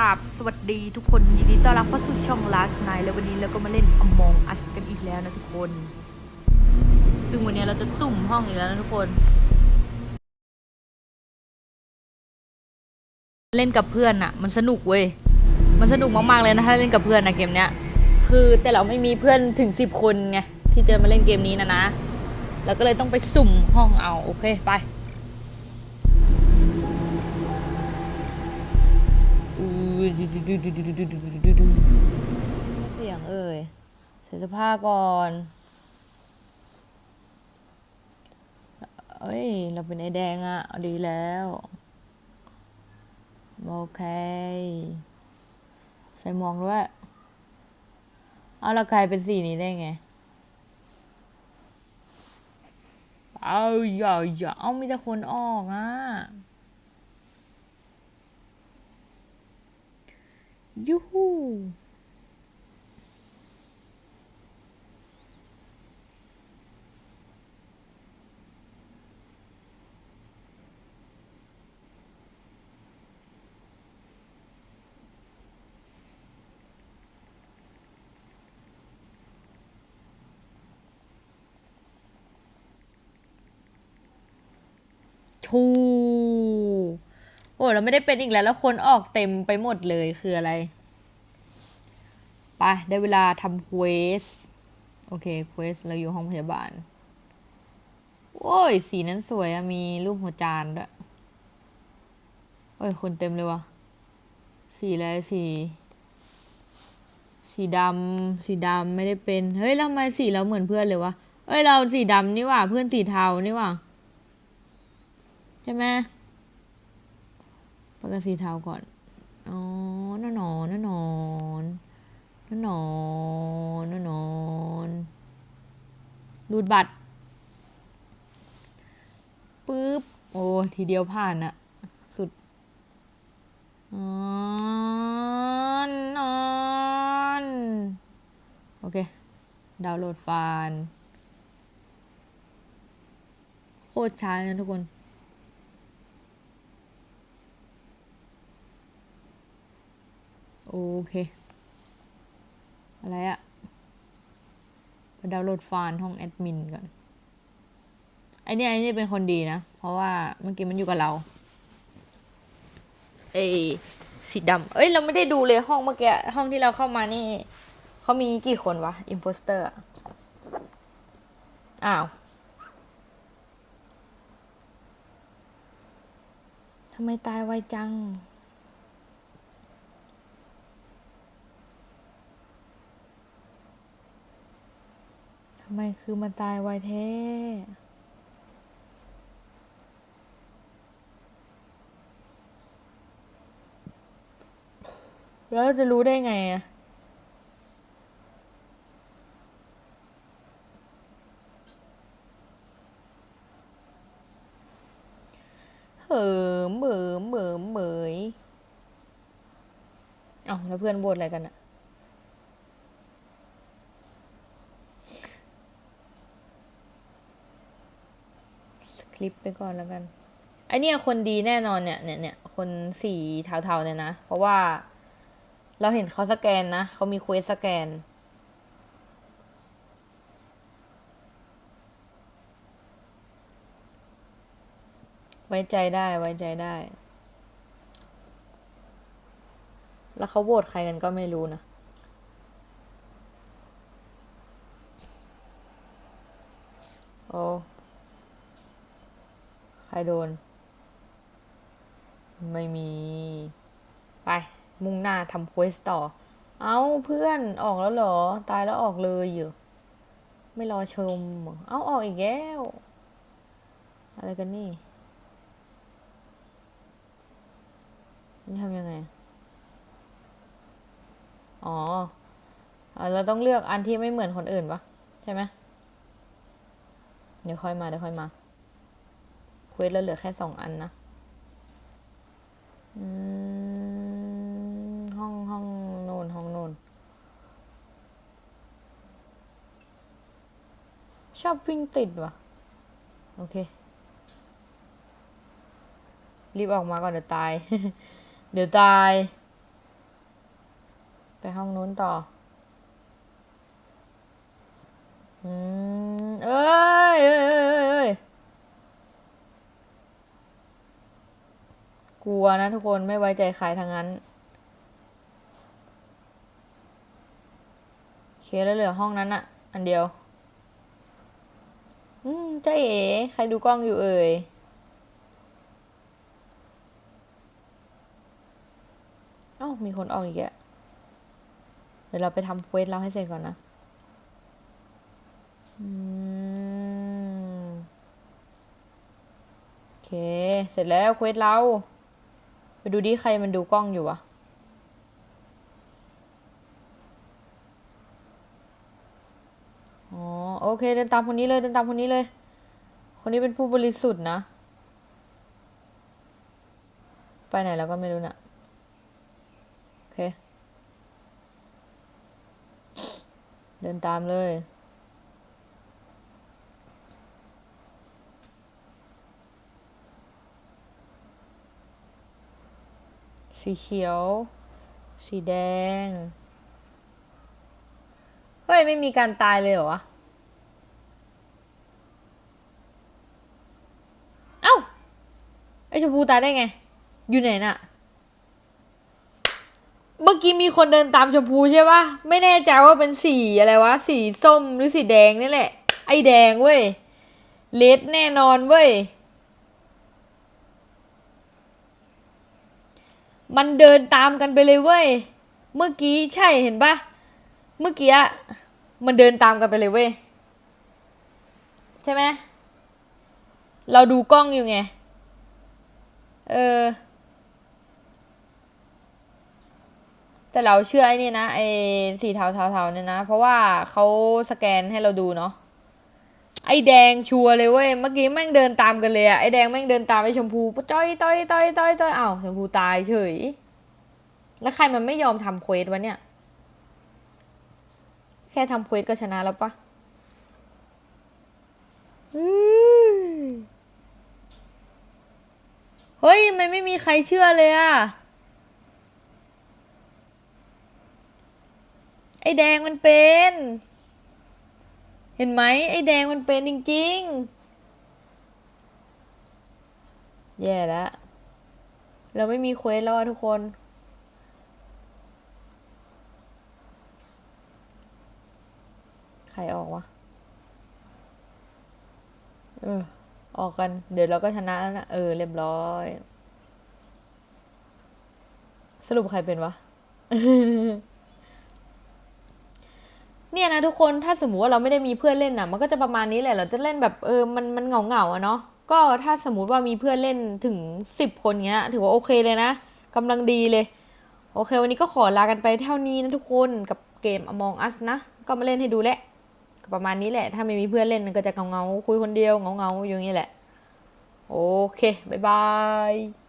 ราบสวัสดีทุกคนยินดีต้อนรับเข้าสู่ช่อง Last Night แล้ววันนี้เราก็มาเล่น Among Us กันอีกแล้วนะทุกคน ซึ่งวันนี้เราจะสุ่มห้องอีกแล้วนะทุกคน เล่นกับเพื่อนอะมันสนุกเว้ย มันสนุกมากๆเลยนะถ้าเล่นกับเพื่อนนะเกมเนี้ย คือแต่เราไม่มีเพื่อนถึงสิบคนไงที่จะมาเล่นเกมนี้นะนะ เราก็เลยต้องไปสุ่มห้องเอาโอเคไป เสียงเอ่ยใส่เสื้อผ้าก่อนเอ้ย เราเป็นไอแดงอะ่ะ ดีแล้ว โอเค ใส่มวกด้วย เอาละใครเป็นสีนี้ได้ไง เอาอย่าอย่าเอามีแต่คนออกอะ ฮูชู โอ้เราไม่ได้เป็นอีกแล้ว แล้วคนออกเต็มไปหมดเลยคืออะไรไปได้เวลาทำเควส โอเคเควสเราอยู่ห้องพยาบาล โอ้ย สีนั้นสวยอะมีรูปหัวจานด้วย โอ้ย คนเต็มเลยวะสีอะไรสี สีดำสีดำไม่ได้เป็น เฮ้ยทำไมสีเราเหมือนเพื่อนเลยวะเอ้ย เราสีดำนี่หว่า เพื่อนสีเทานี่หว่า ใช่ไหม ปากกาสีเทาก่อน อ๋อน่นนอนน่นอนนอนนอนรูดบัตรปึ๊บ โอ้ ทีเดียวผ่านอะสุดอ๋อนนอนโอเค ดาวน์โหลดไฟล์โคตรช้าเลยนะทุกคน โอเค อะไรอะไปดาวน์โหลดไฟล์ห้องแอดมินก่อนไอเนี่ยไอเนี่ยเป็นคนดีนะ เพราะว่าเมื่อกี้มันอยู่กับเราเอสีดำเอ้ย เราไม่ได้ดูเลยห้องเมื่อกี้ ห้องที่เราเข้ามานี่ เขามีกี่คนวะ อิมโพสเตอร์ อ้าวทำไมตายไวจัง ทำไมคือมันตายไวแท้แล้วจะรู้ได้ไงอะเหิมเหมเหมิมเหมยเอ้าแล้วเพื่อนบ่นอะไรกันอะค ลิปไปก่อนแล้วกันไอเนี่ยคนดีแน่นอนเนี่ยเนี่ยเนี่ยคนสีเทาๆเนี่ยนะ เพราะว่าเราเห็นเขาสแกนนะเขามีเควสสแกนไว้ใจได้ไว้ใจได้ แล้วเขาโหวตใครกันก็ไม่รู้นะ โอ้ ใครโดน ไม่มี ไป มุ่งหน้าทำเควสต่อ เอาเพื่อนออกแล้วเหรอ ตายแล้วออกเลยอยู่ ไม่รอชม เอาออกอีกแล้ว อะไรกันนี่ นี่ทำยังไง อ๋อ เราต้องเลือกอันที่ไม่เหมือนคนอื่นปะใช่ไหมเดี๋ยวค่อยมา เดี๋ยวค่อยมา ควสเราเหลือแค่สองอันนะห้องห้องโนนห้องโนนชอบวิ่งติดว่ะ โอเค รีบออกมาก่อนเดี๋ยวตาย เดี๋ยวตาย ไปห้องนู้นต่อ อืม เอ้ยเอ้ยเอ้ยเอ้ยเอ้ยกลัว นะทุกคนไม่ไว้ใจใครทั้งนั้นเคแล้วเหลือห้องนั้นอะอันเดียว อืมเจ้าเอ๋ ใครดูกล้องอยู่เอ่ยอ้ามีคนออกอีกอะเดี๋ยวเราไปทำเควสเราให้เสร็จก่อนนะ อืม โอเค เสร็จแล้วเควสเรา ไปดูดิใครมันดูกล้องอยู่วะ อ๋อ โอเค เดินตามคนนี้เลย เดินตามคนนี้เลย คนนี้เป็นผู้บริสุทธิ์นะ ไปไหนแล้วก็ไม่รู้นะโอเค เดินตามเลย สีเขียว สีแดง เฮ้ย ไม่มีการตายเลยเหรอวะ เอ้า ไอชมพูตายได้ไง อยู่ไหนน่ะ เมื่อกี้มีคนเดินตามชมพูใช่ปะไม่แน่ใจว่าเป็นสีอะไรวะ สีส้มหรือสีแดงนี่แหละ ไอแดงเว้ยเลดแน่นอนเว้ย มันเดินตามกันไปเลยเว้ย เมื่อกี้ใช่เห็นปะเมื่อกี้อะมันเดินตามกันไปเลยเว้ย ใช่ไหมเราดูกล้องอยู่ไง เออ แต่เราเชื่อไอ้นี่นะไอ้สีเทาเทาเทาเนี่ยนะ เพราะว่าเขาสแกนให้เราดูเนาะ ไอ้แดงชัวร์เลยเว้ย เมื่อกี้แม่งเดินตามกันเลยอะไอ้แดงแม่งเดินตามไอ้ชมพูต้อยต้อยต้อยต้อยต้อยอ้าวชมพูตายเฉย แล้วใครมันไม่ยอมทำเควสวะเนี่ย แค่ทำเควสก็ชนะแล้วปะเฮ้ยมันไม่มีใครเชื่อเลยอะไอ้แดงมันเป็น เห็นไหมไอ้แดงมันเป็นจริงๆ แย่แล้ว เราไม่มีเควสแล้วอะทุกคน ใครออกวะ เออ ออกกัน เดี๋ยวเราก็ชนะแล้วนะ เออ เรียบร้อย สรุปใครเป็นวะ เนี่ยนะทุกคนถ้าสมมติว่าเราไม่ได้มีเพื่อนเล่นน่ะมันก็จะประมาณนี้แหละเราจะเล่นแบบเออมันมันเหงาเหงาอะเนาะก็ถ้าสมมติว่ามีเพื่อนเล่นถึงสิบคนเงี้ย ถือว่าโอเคเลยนะกำลังดีเลย โอเค วันนี้ก็ขอลากันไปเท่านี้นะทุกคนกับเกม Among Us นะ ก็มาเล่นให้ดูแหละประมาณนี้แหละ ถ้าไม่มีเพื่อนเล่นมันก็จะเงาเงาคุยคนเดียวเงาเงาอยู่อย่างนี้แหละ โอเค บ๊ายบาย